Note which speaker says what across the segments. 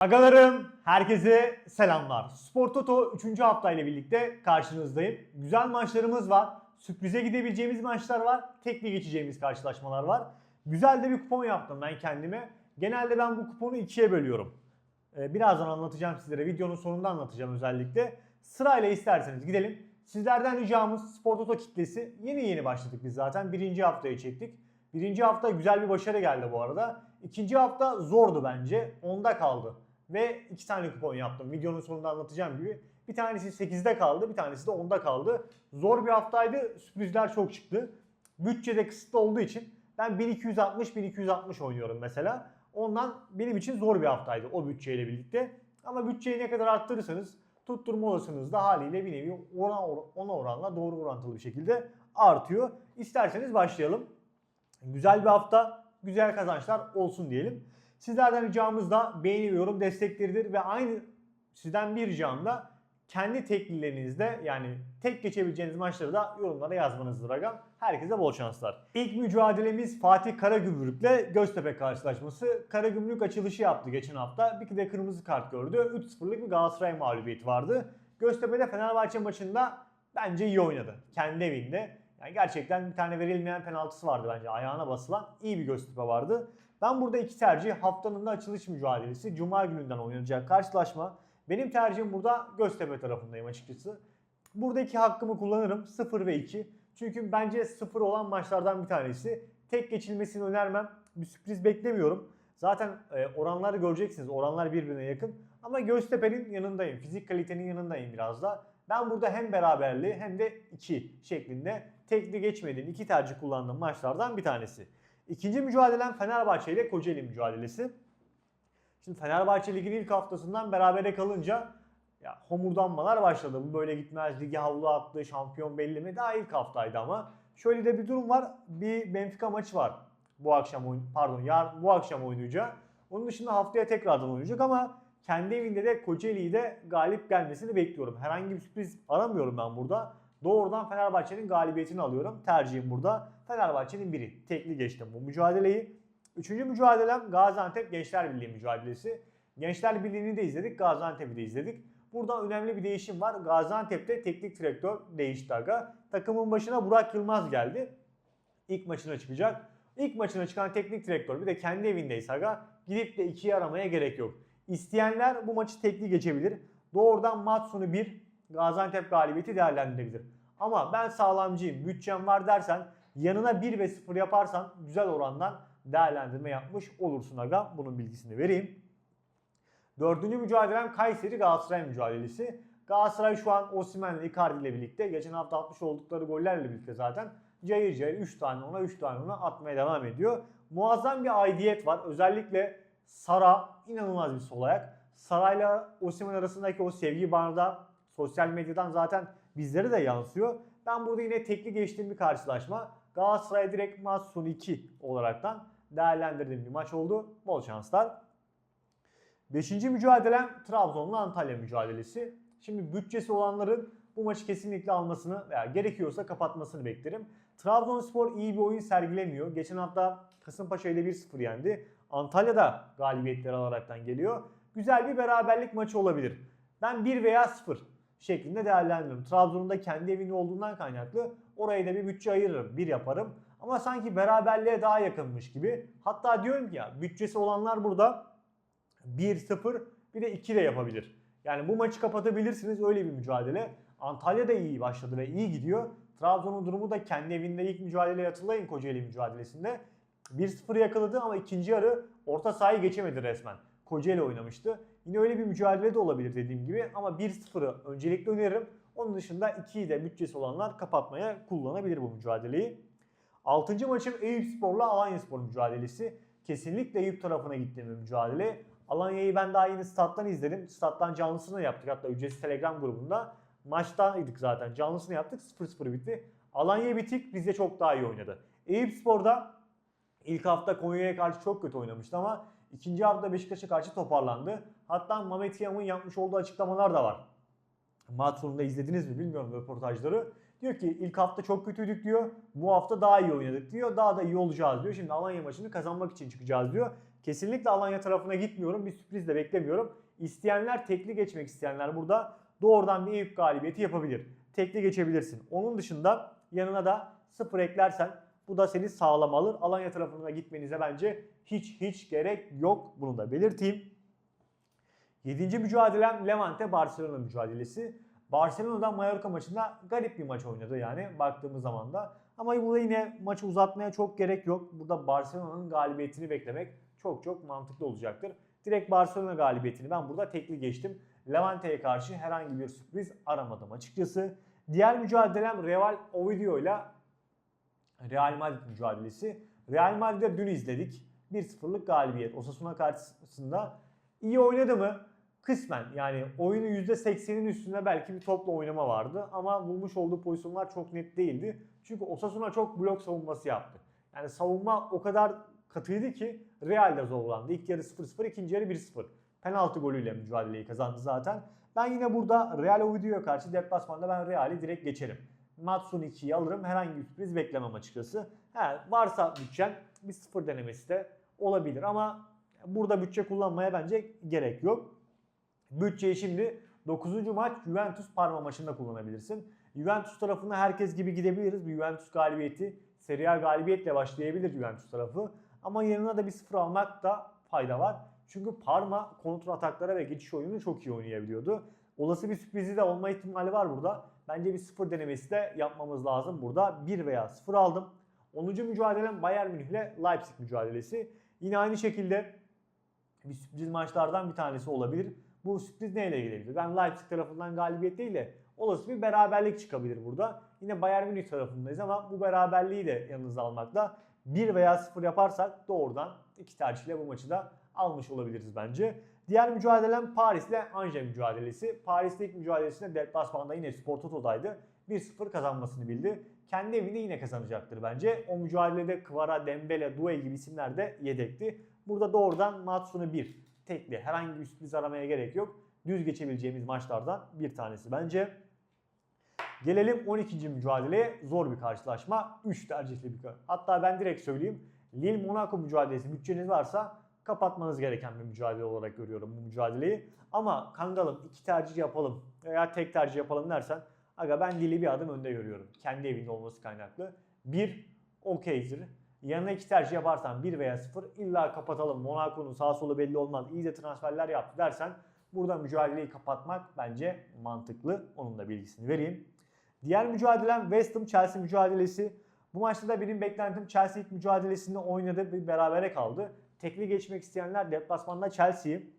Speaker 1: Agalarım, herkese selamlar. Spor Toto 3. haftayla birlikte karşınızdayım. Güzel maçlarımız var. Sürprize gidebileceğimiz maçlar var. Tekli geçeceğimiz karşılaşmalar var. Güzel de bir kupon yaptım ben kendime. Genelde ben bu kuponu ikiye bölüyorum. Ee, birazdan anlatacağım sizlere. Videonun sonunda anlatacağım özellikle. Sırayla isterseniz gidelim. Sizlerden ricamız Spor Toto kitlesi. Yeni yeni başladık biz zaten. Birinci haftaya çektik. Birinci hafta güzel bir başarı geldi bu arada. İkinci hafta zordu bence. Onda kaldı. Ve iki tane kupon yaptım. Videonun sonunda anlatacağım gibi. Bir tanesi 8'de kaldı, bir tanesi de 10'da kaldı. Zor bir haftaydı. Sürprizler çok çıktı. Bütçede kısıtlı olduğu için ben 1260-1260 oynuyorum mesela. Ondan benim için zor bir haftaydı o bütçeyle birlikte. Ama bütçeyi ne kadar arttırırsanız tutturma olasılığınız da haliyle bir nevi ona, ona oranla doğru orantılı bir şekilde artıyor. İsterseniz başlayalım. Güzel bir hafta, güzel kazançlar olsun diyelim. Sizlerden ricamız da beğeni ve yorum destekleridir ve aynı sizden bir ricam da kendi teklilerinizde yani tek geçebileceğiniz maçları da yorumlara yazmanızdır agam. Herkese bol şanslar. İlk mücadelemiz Fatih Karagümrük'le Göztepe karşılaşması. Karagümrük açılışı yaptı geçen hafta. Bir de kırmızı kart gördü. 3-0'lık bir Galatasaray mağlubiyeti vardı. Göztepe'de Fenerbahçe maçında bence iyi oynadı. Kendi evinde. Yani gerçekten bir tane verilmeyen penaltısı vardı bence ayağına basılan. iyi bir Göztepe vardı. Ben burada iki tercih haftanın da açılış mücadelesi. Cuma gününden oynanacak karşılaşma. Benim tercihim burada Göztepe tarafındayım açıkçası. Buradaki hakkımı kullanırım 0 ve 2. Çünkü bence 0 olan maçlardan bir tanesi. Tek geçilmesini önermem. Bir sürpriz beklemiyorum. Zaten e, oranları göreceksiniz. Oranlar birbirine yakın. Ama Göztepe'nin yanındayım. Fizik kalitenin yanındayım biraz da. Ben burada hem beraberliği hem de 2 şeklinde tekli geçmediğim iki tercih kullandığım maçlardan bir tanesi. İkinci mücadelem Fenerbahçe ile Kocaeli mücadelesi. Şimdi Fenerbahçe Ligi'nin ilk haftasından berabere kalınca ya homurdanmalar başladı. Bu böyle gitmez. Ligi havlu attı. Şampiyon belli mi? Daha ilk haftaydı ama. Şöyle de bir durum var. Bir Benfica maçı var. Bu akşam oyun pardon yar bu akşam oynayacak. Onun dışında haftaya tekrardan oynayacak ama kendi evinde de Kocaeli'yi de galip gelmesini bekliyorum. Herhangi bir sürpriz aramıyorum ben burada. Doğrudan Fenerbahçe'nin galibiyetini alıyorum. Tercihim burada Fenerbahçe'nin biri. Tekli geçtim bu mücadeleyi. Üçüncü mücadelem Gaziantep Gençler Birliği mücadelesi. Gençler Birliği'ni de izledik, Gaziantep'i de izledik. Burada önemli bir değişim var. Gaziantep'te teknik direktör değişti aga. Takımın başına Burak Yılmaz geldi. İlk maçına çıkacak. İlk maçına çıkan teknik direktör bir de kendi evindeyse aga gidip de ikiye aramaya gerek yok. İsteyenler bu maçı tekli geçebilir. Doğrudan maç sonu 1 Gaziantep galibiyeti değerlendirebilir. Ama ben sağlamcıyım, bütçem var dersen yanına 1 ve 0 yaparsan güzel orandan değerlendirme yapmış olursun aga. Bunun bilgisini vereyim. Dördüncü mücadelem Kayseri Galatasaray mücadelesi. Galatasaray şu an Osimhen ile Icardi ile birlikte geçen hafta atmış oldukları gollerle birlikte zaten cayır cayır 3 tane ona 3 tane ona atmaya devam ediyor. Muazzam bir aidiyet var. Özellikle Sara inanılmaz bir sol ayak. Saray'la Osimhen arasındaki o sevgi bağı da sosyal medyadan zaten bizlere de yansıyor. Ben burada yine tekli geçtiğim bir karşılaşma. Galatasaray direkt maç sonu 2 olaraktan değerlendirdiğim bir maç oldu. Bol şanslar. Beşinci mücadelem Trabzon'la Antalya mücadelesi. Şimdi bütçesi olanların bu maçı kesinlikle almasını veya gerekiyorsa kapatmasını beklerim. Trabzonspor iyi bir oyun sergilemiyor. Geçen hafta Kasımpaşa ile 1-0 yendi. Antalya'da galibiyetler alaraktan geliyor. Güzel bir beraberlik maçı olabilir. Ben 1 veya 0 şeklinde değerlendiriyorum. Trabzon'un da kendi evinde olduğundan kaynaklı oraya da bir bütçe ayırırım. Bir yaparım. Ama sanki beraberliğe daha yakınmış gibi. Hatta diyorum ki ya bütçesi olanlar burada 1-0 bir de 2 de yapabilir. Yani bu maçı kapatabilirsiniz öyle bir mücadele. Antalya da iyi başladı ve iyi gidiyor. Trabzon'un durumu da kendi evinde ilk mücadeleyi hatırlayın Kocaeli mücadelesinde. 1-0 yakaladı ama ikinci yarı orta sahayı geçemedi resmen. Kocaeli oynamıştı. Yine öyle bir mücadele de olabilir dediğim gibi ama 1-0'ı öncelikle öneririm. Onun dışında 2'yi de bütçesi olanlar kapatmaya kullanabilir bu mücadeleyi. 6. maçım Eyüp Spor'la Alanya Spor mücadelesi. Kesinlikle Eyüp tarafına gittiğim bir mücadele. Alanya'yı ben daha yeni stat'tan izledim. Stat'tan canlısını yaptık hatta ücretsiz Telegram grubunda. Maçtaydık zaten canlısını yaptık 0-0 bitti. Alanya bitik Rize çok daha iyi oynadı. Eyüp Spor'da ilk hafta Konya'ya karşı çok kötü oynamıştı ama ikinci hafta Beşiktaş'a karşı toparlandı. Hatta Mehmet Yam'ın yapmış olduğu açıklamalar da var. Maç sonunda izlediniz mi bilmiyorum röportajları. Diyor ki ilk hafta çok kötüydük diyor. Bu hafta daha iyi oynadık diyor. Daha da iyi olacağız diyor. Şimdi Alanya maçını kazanmak için çıkacağız diyor. kesinlikle Alanya tarafına gitmiyorum. Bir sürpriz de beklemiyorum. İsteyenler tekli geçmek isteyenler burada doğrudan bir Eyüp galibiyeti yapabilir. Tekli geçebilirsin. Onun dışında yanına da sıfır eklersen bu da seni sağlam alır. Alanya tarafına gitmenize bence hiç hiç gerek yok. Bunu da belirteyim. Yedinci mücadelem Levante Barcelona mücadelesi. Barcelona'dan Mallorca maçında garip bir maç oynadı yani baktığımız zaman da. Ama burada yine maçı uzatmaya çok gerek yok. Burada Barcelona'nın galibiyetini beklemek çok çok mantıklı olacaktır. Direkt Barcelona galibiyetini ben burada tekli geçtim. Levante'ye karşı herhangi bir sürpriz aramadım açıkçası. Diğer mücadelem Real Oviedo ile Real Madrid mücadelesi. Real Madrid'de dün izledik. 1-0'lık galibiyet. Osasuna karşısında iyi oynadı mı? Kısmen yani oyunu %80'in üstünde belki bir topla oynama vardı ama bulmuş olduğu pozisyonlar çok net değildi. Çünkü Osasuna çok blok savunması yaptı. Yani savunma o kadar katıydı ki Real de zorlandı. İlk yarı 0-0, ikinci yarı 1-0. Penaltı golüyle mücadeleyi kazandı zaten. Ben yine burada Real Oviedo'ya karşı deplasmanda ben Real'i direkt geçerim. Matsun 2'yi alırım. Herhangi bir sürpriz beklemem açıkçası. He, varsa bütçen bir sıfır denemesi de olabilir ama burada bütçe kullanmaya bence gerek yok. Bütçeyi şimdi 9. maç Juventus Parma maçında kullanabilirsin. Juventus tarafına herkes gibi gidebiliriz. Bir Juventus galibiyeti, Serie A galibiyetle başlayabilir Juventus tarafı. Ama yanına da bir sıfır almak da fayda var. Çünkü Parma kontra ataklara ve geçiş oyununu çok iyi oynayabiliyordu. Olası bir sürprizi de olma ihtimali var burada. Bence bir sıfır denemesi de yapmamız lazım. Burada 1 veya 0 aldım. 10. mücadelem Bayern Münih ile Leipzig mücadelesi. Yine aynı şekilde bir sürpriz maçlardan bir tanesi olabilir. Bu sürpriz neyle gelebilir? Ben Leipzig tarafından galibiyet değil de olası bir beraberlik çıkabilir burada. Yine Bayern Münih tarafındayız ama bu beraberliği de yanınıza almakla 1 veya 0 yaparsak doğrudan iki tercihle bu maçı da almış olabiliriz bence. Diğer mücadelem Paris ile Angers mücadelesi. Paris'te ilk mücadelesinde deplasmanda yine Spor Toto'daydı. 1-0 kazanmasını bildi. Kendi evinde yine kazanacaktır bence. O mücadelede Kvara, Dembele, Doué gibi isimler de yedekti. Burada doğrudan Matsun'u 1 tekli herhangi bir sürpriz aramaya gerek yok. Düz geçebileceğimiz maçlardan bir tanesi bence. Gelelim 12. mücadeleye. Zor bir karşılaşma. 3 tercihli bir Hatta ben direkt söyleyeyim. Lille Monaco mücadelesi bütçeniz varsa kapatmanız gereken bir mücadele olarak görüyorum bu mücadeleyi. Ama kangalım iki tercih yapalım veya tek tercih yapalım dersen aga ben Lille'i bir adım önde görüyorum. Kendi evinde olması kaynaklı. Bir okeydir. Yanına iki tercih yaparsan 1 veya 0 illa kapatalım. Monaco'nun sağ solu belli olmaz. İyi de transferler yaptı dersen burada mücadeleyi kapatmak bence mantıklı. Onun da bilgisini vereyim. Diğer mücadelem West Ham Chelsea mücadelesi. Bu maçta da benim beklentim Chelsea ilk mücadelesinde oynadı bir berabere kaldı. Tekli geçmek isteyenler deplasmanda Chelsea'yi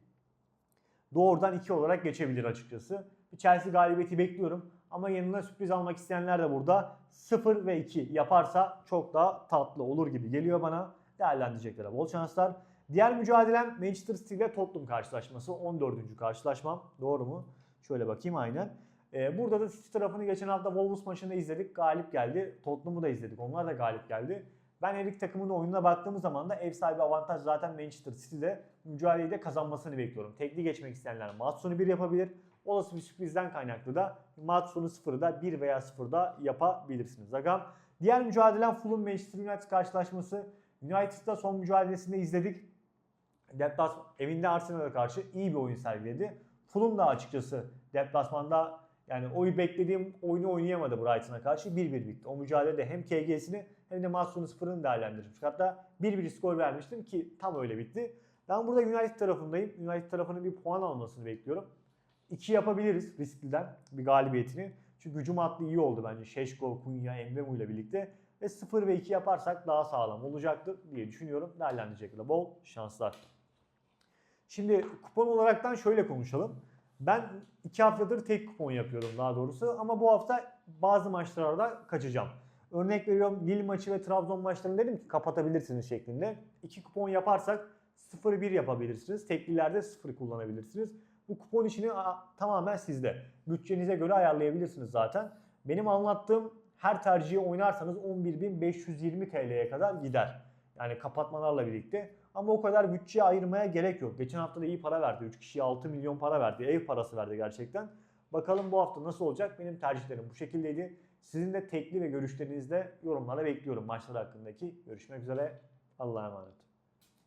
Speaker 1: doğrudan 2 olarak geçebilir açıkçası. Bir Chelsea galibiyeti bekliyorum. Ama yanına sürpriz almak isteyenler de burada 0 ve 2 yaparsa çok daha tatlı olur gibi geliyor bana. Değerlendireceklere bol şanslar. Diğer mücadelem Manchester City ile Tottenham karşılaşması. 14. karşılaşmam. Doğru mu? Şöyle bakayım aynen. Ee, burada da City tarafını geçen hafta Wolves maçında izledik. Galip geldi. Tottenham'ı da izledik. Onlar da galip geldi. Ben her iki takımın oyununa baktığımız zaman da ev sahibi avantaj zaten Manchester City'de mücadeleyi de kazanmasını bekliyorum. Tekli geçmek isteyenler Matson'u 1 yapabilir. Olası bir sürprizden kaynaklı da Matson'u 0'da 1 veya 0'da yapabilirsiniz. Agam. Diğer mücadelem Fulham Manchester United karşılaşması. United'da son mücadelesinde izledik. Deplasman evinde Arsenal'a karşı iyi bir oyun sergiledi. Fulham da açıkçası deplasmanda yani oyu beklediğim oyunu oynayamadı Brighton'a karşı 1-1 bitti. O mücadelede hem KG'sini hem de Matson'u sıfırını değerlendirmiş. Hatta 1-1 skor vermiştim ki tam öyle bitti. Ben burada United tarafındayım. United tarafının bir puan almasını bekliyorum. 2 yapabiliriz riskliden bir galibiyetini. Çünkü hücum hattı iyi oldu bence. Şeşko, Kunya, Embemu ile birlikte. Ve 0 ve 2 yaparsak daha sağlam olacaktır diye düşünüyorum. Değerlendirecekler. Bol şanslar. Şimdi kupon olaraktan şöyle konuşalım. Ben 2 haftadır tek kupon yapıyorum daha doğrusu. Ama bu hafta bazı maçlarda kaçacağım. Örnek veriyorum Lille maçı ve Trabzon maçlarını dedim ki kapatabilirsiniz şeklinde. 2 kupon yaparsak 0-1 yapabilirsiniz. Teklilerde 0 kullanabilirsiniz. Bu kupon işini tamamen sizde. Bütçenize göre ayarlayabilirsiniz zaten. Benim anlattığım her tercihi oynarsanız 11.520 TL'ye kadar gider. Yani kapatmalarla birlikte. Ama o kadar bütçeye ayırmaya gerek yok. Geçen hafta da iyi para verdi. 3 kişiye 6 milyon para verdi. Ev parası verdi gerçekten. Bakalım bu hafta nasıl olacak? Benim tercihlerim bu şekildeydi. Sizin de tekli ve görüşlerinizde yorumlara bekliyorum maçlar hakkındaki. Görüşmek üzere. Allah'a emanet.